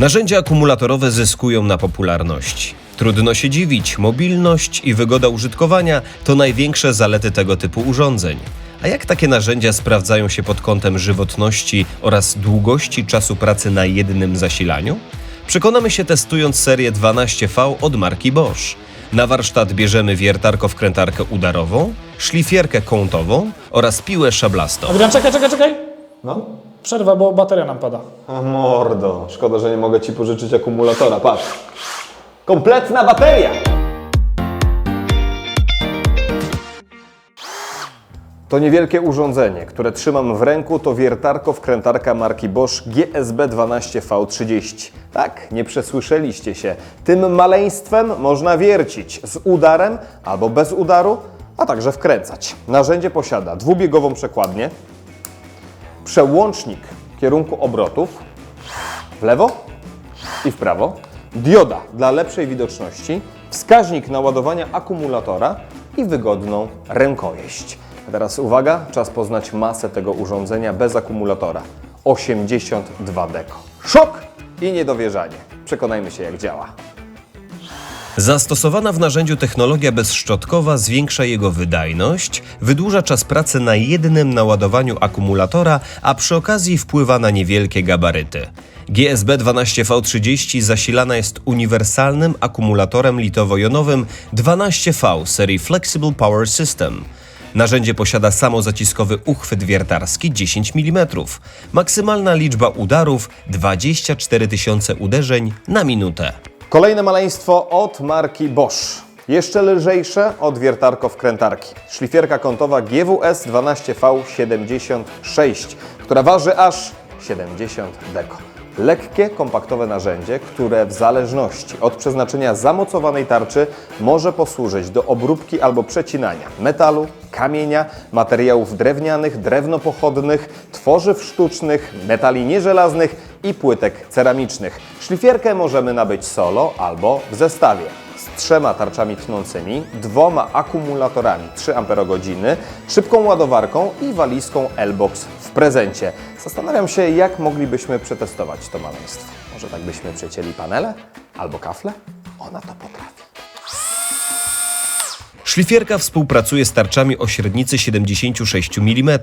Narzędzia akumulatorowe zyskują na popularności. Trudno się dziwić, mobilność i wygoda użytkowania to największe zalety tego typu urządzeń. A jak takie narzędzia sprawdzają się pod kątem żywotności oraz długości czasu pracy na jednym zasilaniu? Przekonamy się testując serię 12V od marki Bosch. Na warsztat bierzemy wiertarko-wkrętarkę udarową, szlifierkę kątową oraz piłę szablastą. Adrian, czekaj, czekaj, czekaj. No. Przerwa, bo bateria nam pada. A mordo, szkoda, że nie mogę Ci pożyczyć akumulatora, patrz. Kompletna bateria! To niewielkie urządzenie, które trzymam w ręku, to wiertarko-wkrętarka marki Bosch GSB 12V30. Tak, nie przesłyszeliście się. Tym maleństwem można wiercić z udarem albo bez udaru, a także wkręcać. Narzędzie posiada dwubiegową przekładnię, przełącznik kierunku obrotów w lewo i w prawo, dioda dla lepszej widoczności, wskaźnik naładowania akumulatora i wygodną rękojeść. A teraz uwaga, czas poznać masę tego urządzenia bez akumulatora. 82 deko. Szok i niedowierzanie. Przekonajmy się jak działa. Zastosowana w narzędziu technologia bezszczotkowa zwiększa jego wydajność, wydłuża czas pracy na jednym naładowaniu akumulatora, a przy okazji wpływa na niewielkie gabaryty. GSB 12V30 zasilana jest uniwersalnym akumulatorem litowo-jonowym 12V serii Flexible Power System. Narzędzie posiada samozaciskowy uchwyt wiertarski 10 mm. Maksymalna liczba udarów 24 tysiące uderzeń na minutę. Kolejne maleństwo od marki Bosch. Jeszcze lżejsze od wiertarko-wkrętarki. Szlifierka kątowa GWS 12V76, która waży aż 70 deko. Lekkie, kompaktowe narzędzie, które w zależności od przeznaczenia zamocowanej tarczy może posłużyć do obróbki albo przecinania metalu, kamienia, materiałów drewnianych, drewnopochodnych, tworzyw sztucznych, metali nieżelaznych i płytek ceramicznych. Szlifierkę możemy nabyć solo albo w zestawie z trzema tarczami tnącymi, dwoma akumulatorami 3 Ah, szybką ładowarką i walizką L-Box w prezencie. Zastanawiam się, jak moglibyśmy przetestować to maleństwo. Może tak byśmy przecięli panele albo kafle? Ona to potrafi. Szlifierka współpracuje z tarczami o średnicy 76 mm.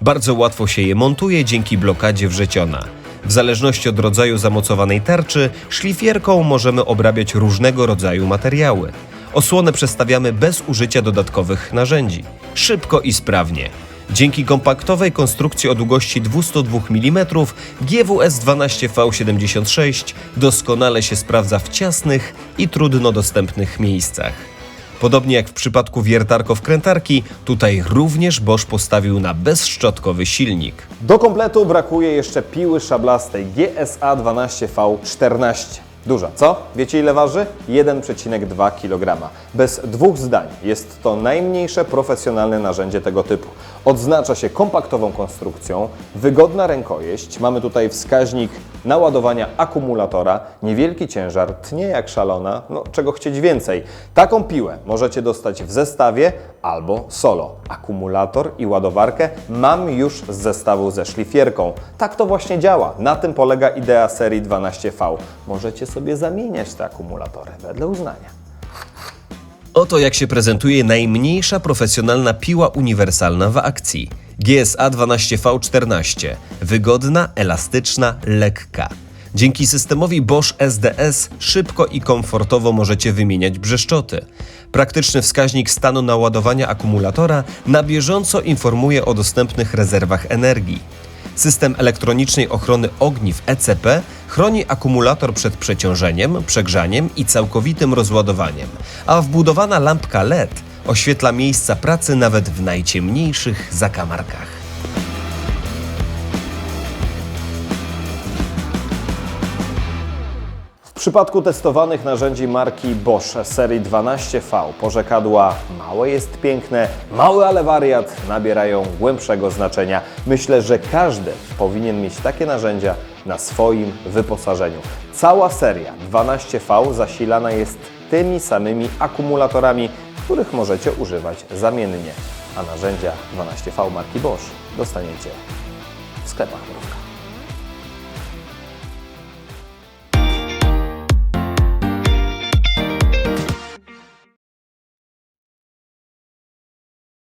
Bardzo łatwo się je montuje dzięki blokadzie wrzeciona. W zależności od rodzaju zamocowanej tarczy, szlifierką możemy obrabiać różnego rodzaju materiały. Osłonę przestawiamy bez użycia dodatkowych narzędzi. Szybko i sprawnie. Dzięki kompaktowej konstrukcji o długości 202 mm GWS 12V76 doskonale się sprawdza w ciasnych i trudno dostępnych miejscach. Podobnie jak w przypadku wiertarko-wkrętarki, tutaj również Bosch postawił na bezszczotkowy silnik. Do kompletu brakuje jeszcze piły szablastej GSA 12V14. Duża, co? Wiecie ile waży? 1,2 kg. Bez dwóch zdań jest to najmniejsze profesjonalne narzędzie tego typu. Odznacza się kompaktową konstrukcją, wygodna rękojeść, mamy tutaj wskaźnik naładowania akumulatora, niewielki ciężar, tnie jak szalona, no czego chcieć więcej. Taką piłę możecie dostać w zestawie albo solo. Akumulator i ładowarkę mam już z zestawu ze szlifierką. Tak to właśnie działa. Na tym polega idea serii 12V. Możecie sobie zamieniać te akumulatory wedle uznania. Oto jak się prezentuje najmniejsza profesjonalna piła uniwersalna w akcji. GSA 12V14. Wygodna, elastyczna, lekka. Dzięki systemowi Bosch SDS szybko i komfortowo możecie wymieniać brzeszczoty. Praktyczny wskaźnik stanu naładowania akumulatora na bieżąco informuje o dostępnych rezerwach energii. System elektronicznej ochrony ogniw ECP chroni akumulator przed przeciążeniem, przegrzaniem i całkowitym rozładowaniem, a wbudowana lampka LED oświetla miejsca pracy nawet w najciemniejszych zakamarkach. W przypadku testowanych narzędzi marki Bosch serii 12V porzekadła małe jest piękne, mały ale wariat nabierają głębszego znaczenia. Myślę, że każdy powinien mieć takie narzędzia na swoim wyposażeniu. Cała seria 12V zasilana jest tymi samymi akumulatorami, których możecie używać zamiennie, a narzędzia 12V marki Bosch dostaniecie w sklepach.